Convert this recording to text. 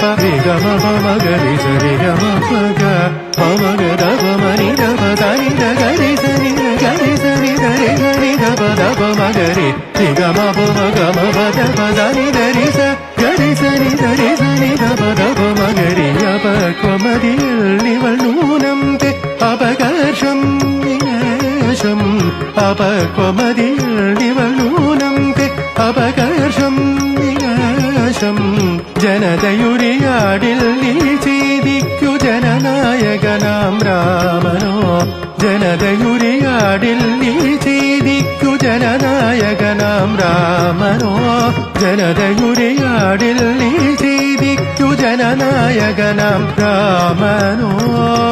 ധ గమ മ നി ധ പ ധ നി ധ ഗ രി സ രി ഗ ഗ രി സ രി ധ രി ഗ രി ധ പ ധ പ മ ഗ രി രി ഗ മ പ മ ഗ മ പ ധ പ ധ നി ധ രി സ ഗ രി സ രി ധ രി സ നി ധ പ ധ പ മ ഗ രി അപക്വമതിയിൽ ഇവൾ നൂനം തെ അപകർഷം വിനാശം ജനതയുരിയാടിൽ നീ ചെയ്തിക്കു ജനനായകനാം രാമനോ. ജനതയുരിയാടിൽ നീ ചെയ്തിക്കു ജനനായകനാം രാമനോ. ജനതയുരിയാടിൽ നീ ചെയ്തിക്കു ജനനായകനാം രാമനോ.